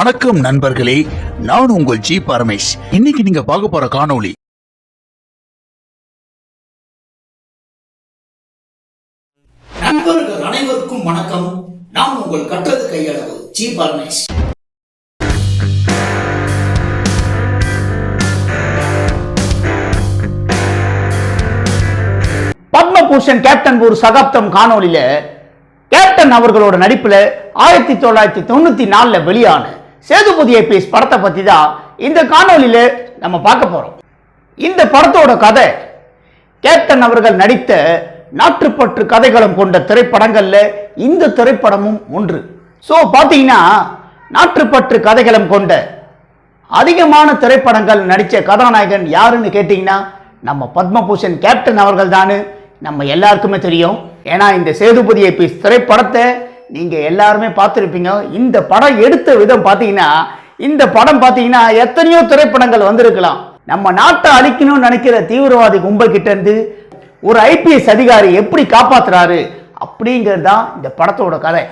வணக்கம் நண்பர்களே நான் உங்கள் ஜி பரமேஷ். இன்னைக்கு நீங்க பார்க்க போற காணொளி நண்பர்கள் அனைவருக்கும் வணக்கம். நான் உங்கள் கற்றது கையளவு ஜி பரமேஷ். பத்மபூஷன் கேப்டன் ஒரு சகாப்தம் காணொளியில கேப்டன் அவர்களோட நடிப்புல ஆயிரத்தி தொள்ளாயிரத்தி தொண்ணூத்தி நாலுல வெளியான சேதுபதி ஐபிஎஸ் படத்தை பற்றி தான் இந்த காணொலியில் நம்ம பார்க்க போகிறோம் இந்த படத்தோட கதை கேப்டன் அவர்கள் நடித்த நாட்டுப்பற்று கதைகளும் கொண்ட திரைப்படங்களில் இந்த திரைப்படமும் ஒன்று. ஸோ பார்த்தீங்கன்னா நாட்டுப்பற்று கதைகளும் கொண்ட அதிகமான திரைப்படங்கள் நடித்த கதாநாயகன் யாருன்னு கேட்டிங்கன்னா நம்ம பத்மபூஷன் கேப்டன் அவர்கள் தானு நம்ம எல்லாருக்குமே தெரியும். ஏன்னா இந்த சேதுபதி ஐபிஎஸ் திரைப்படத்தை நீங்கள் எல்லாருமே பார்த்துருப்பீங்க. இந்த படம் எடுத்த விதம் பார்த்தீங்கன்னா இந்த படம் பார்த்தீங்கன்னா எத்தனையோ திரைப்படங்கள் வந்திருக்கலாம். நம்ம நாட்டை அழிக்கணும்னு நினைக்கிற தீவிரவாதி கும்பல் கிட்ட இருந்து ஒரு ஐபிஎஸ் அதிகாரி எப்படி காப்பாத்துறாரு அப்படிங்கிறது தான் இந்த படத்தோட கதை.